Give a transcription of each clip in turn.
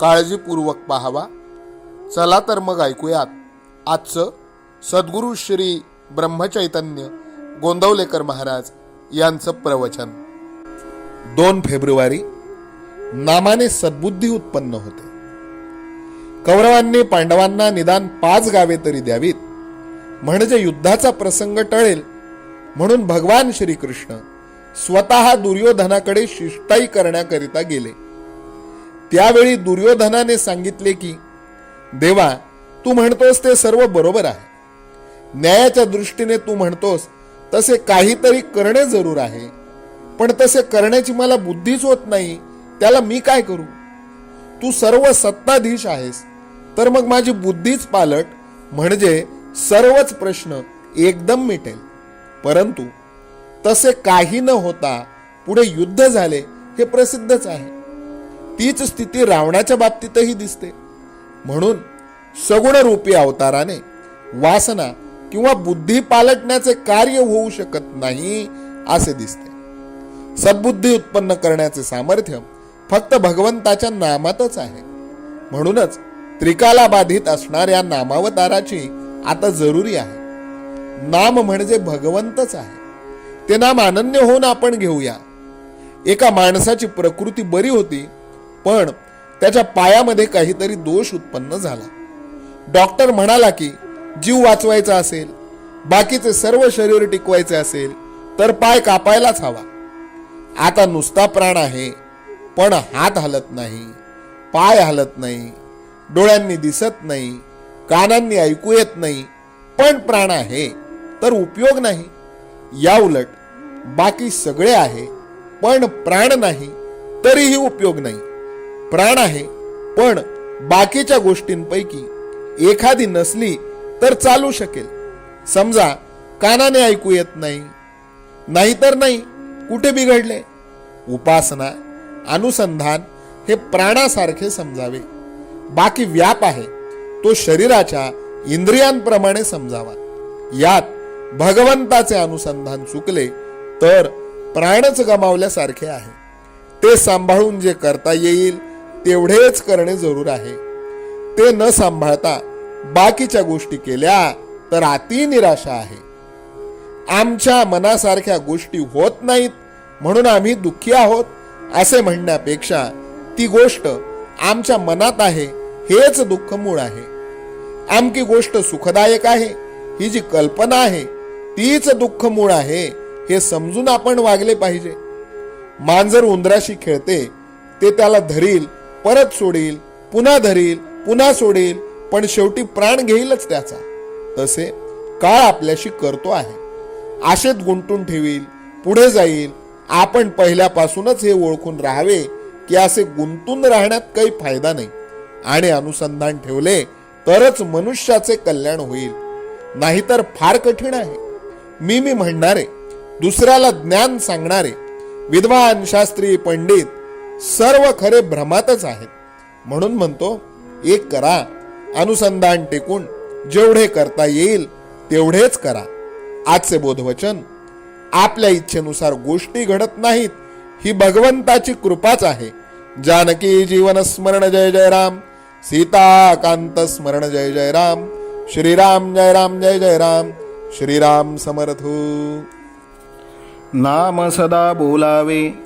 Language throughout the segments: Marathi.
काळजीपूर्वक पाहावा. चला तर मग ऐकूयात. आजचं सद्गुरू श्री ब्रह्मचैतन्य गोंदवलेकर महाराज यांचं प्रवचन. दोन फेब्रुवारी नामाने सद्बुद्धी उत्पन्न होते. कौरवांनी पांडवांना निदान पाच गावे तरी द्यावीत. म्हणजे युद्धाचा प्रसंग टळेल. म्हणून भगवान श्रीकृष्ण स्वतः दुर्योधनाकडे शिष्टाई करण्याकरिता गेले. त्यावेळी दुर्योधनाने सांगितले की देवा तू म्हणतोस ते सर्व बरोबर आहे. न्यायाच्या दृष्टीने तू म्हणतोस तसे काहीतरी करणे जरूर आहे. पण तसे करण्याची मला बुद्धीच होत नाही त्याला मी काय करू? तू सर्व सत्ताधीश आहेस तर मग माझी बुद्धीच पालट म्हणजे सर्वच प्रश्न एकदम मिटेल. परंतु तसे काही न होता पुढे युद्ध झाले हे प्रसिद्धच आहे. तीच स्थिती रावणाच्या बाबतीतही दिसते. म्हणून सगुण रूपी अवताराने वासना किंवा बुद्धी पालटण्याचे कार्य होऊ शकत नाही असे दिसते. सद्बुद्धी उत्पन्न करण्याचे सामर्थ्य फक्त भगवंताच्या नामातच आहे. म्हणूनच त्रिकाला बाधित असणाऱ्या नामावताराची आता जरुरी आहे. नाम म्हणजे भगवंतच आहे. ते नाम अनन्य होऊन आपण घेऊया. एका माणसाची प्रकृती बरी होती पण त्याच्या पायामध्ये काहीतरी दोष उत्पन्न झाला. डॉक्टर म्हणाला की जीव वाचवायचा असेल बाकीचे सर्व शरीर टिकवायचे असेल तर पाय कापायलाच हवा. आता नुसता प्राण आहे पण हात हलत नाही पाय हलत नाही डोळ्यांनी दिसत नाही कानांनी ऐकू येत नाही पण प्राण आहे तर उपयोग नाही. या उलट बाकी सगळे आहे पण प्राण नाही तरीही उपयोग नाही. प्राण आहे. पण बाकीच्या गोष्टींपैकी एखादी नसली तर चालू शकेल. समजा कानाने ऐकू येत नाही. नाहीतर नाही कुठे बिघडले? उपासना अनुसंधान हे प्राणासारखे समजावे. बाकी व्याप आहे तो शरीराच्या इंद्रियांप्रमाणे समजावा. यात भगवंताचे अनुसंधान चुकले तर प्राणच गमावल्यासारखे आहे. ते सांभाळून जे करता येईल तेवढेच करणे जरूर आहे. ते न सांभाळता बाकीच्या गोष्टी केल्या तर अति निराशा आहे. आमच्या मनासारख्या गोष्टी होत नाहीत म्हणून आम्ही दुःखी आहोत असे म्हणण्यापेक्षा ती गोष्ट आमच्या मनात आहे हेच दुःख मूळ आहे. आमकी गोष्ट सुखदायक आहे ही जी कल्पना आहे तीच दुःख मूळ आहे हे समजून आपण वागले पाहिजे. मांजर उंदराशी खेळते ते त्याला धरील परत सोडील पुन्हा धरील पुन्हा सोडेल पण शेवटी प्राण घेईलच त्याचा. तसे काळ आपल्याशी करतो आहे. आशेत गुंतून ठेवील पुढे जाईल. आपण पहिल्यापासूनच हे ओळखून राहावे की असे गुंतून राहण्यात काही फायदा नाही. आणि अनुसंधान ठेवले तरच मनुष्याचे कल्याण होईल. नाहीतर फार कठीण आहे. मी मी म्हणणारे दुसऱ्याला ज्ञान सांगणारे विद्वान शास्त्री पंडित सर्व खरे भ्रमातच आहेत. म्हणून म्हणतो एक करा अनुसंधान टेकून जेवढे करता येईल तेवढेच करा. आजचे बोधवचन आपल्या इच्छेनुसार गोष्टी घडत नाहीत ही भगवंताची कृपाच आहे. जानकी जीवन स्मरण जय जय राम सीताकांत स्मरण जय जय राम श्रीराम जय राम जय जय राम श्रीराम समर्थू. नाम सदा बोलावे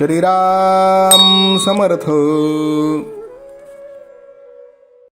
श्रीराम समर्थ।